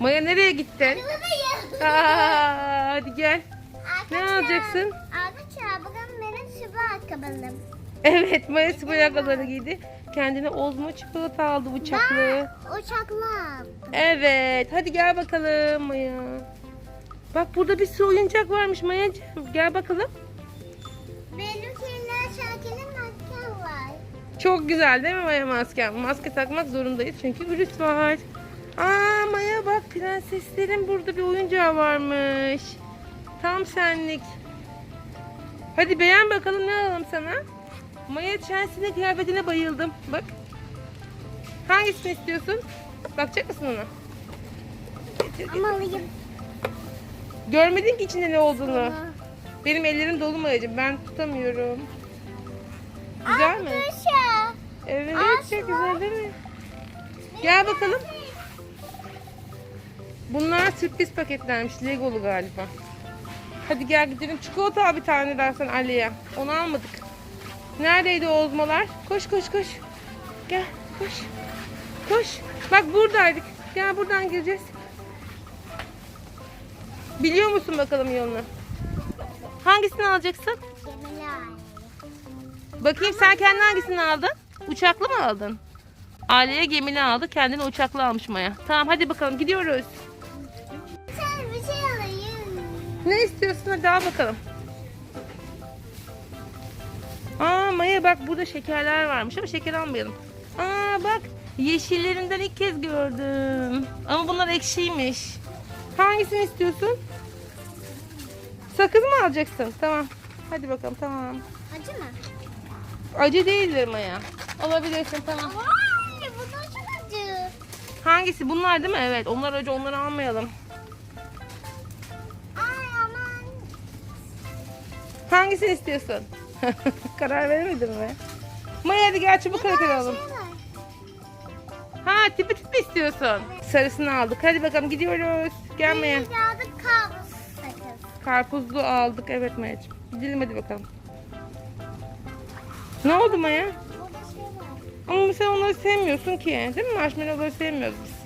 Maya nereye gittin? Aa, hadi gel. Ne Arkadaşlar, alacaksın? Arkadaşlar bugün benim sıvı ayakkabım. Evet Maya spor ayakkabıları giydi. Kendine Ozmo çikolata aldı bıçaklı. Ben uçakla. Evet hadi gel bakalım Maya. Bak burada bir sürü oyuncak varmış Maya'cığım. Gel bakalım. Benimkiler şarkının maskem var. Çok güzel değil mi Maya masken? Maske takmak zorundayız çünkü virüs var. Aa Maya bak prenseslerin burada bir oyuncağı varmış. Tam senlik. Hadi beğen bakalım ne alalım sana? Maya Chelsea'nin kıyafetine bayıldım. Bak. Hangisini istiyorsun? Bakacak mısın ona? Ama alayım. Görmedin ki içinde ne olduğunu. Benim ellerim dolu Maya'cığım. Ben tutamıyorum. Güzel mi? Arkadaşlar. Evet Aa, çok güzel değil mi? Gel bakalım. Bunlar sürpriz paketlenmiş. Legolu galiba. Hadi gel gidelim. Çikolata al bir tane daha sen Ali'ye. Onu almadık. Neredeydi o ozmalar? Koş koş koş. Gel koş. Koş. Bak buradaydık. Gel buradan gireceğiz. Biliyor musun bakalım yolunu? Hangisini alacaksın? Bakayım sen kendi hangisini aldın? Uçaklı mı aldın? Aliye gemili aldı. Kendine uçaklı almış Maya. Tamam hadi bakalım gidiyoruz. Ne istiyorsun hadi al bakalım. Aa Maya bak burada şekerler varmış ama şeker almayalım. Aa bak yeşillerinden ilk kez gördüm. Ama bunlar ekşiymiş. Hangisini istiyorsun? Sakız mı alacaksın? Tamam. Hadi bakalım tamam. Acı mı? Acı değildir Maya. Alabilirsin tamam. Vay bu da çok acı. Hangisi? Bunlar değil mi? Evet. Onlar acı. Onları almayalım. Hangisini istiyorsun? Karar veremedin mi? Maya hadi gel çubuk kraker alalım. Şey. Ha tipi tipi istiyorsun. Sarısını aldık. Hadi bakalım gidiyoruz. Gel Maya. Kabus sakız. Karpuzlu aldık. Evet Maya'cığım. Gidelim hadi bakalım. Ne oldu Maya? Şey. Ama sen onları sevmiyorsun ki. Değil mi? Marshmallow'ları sevmiyoruz biz.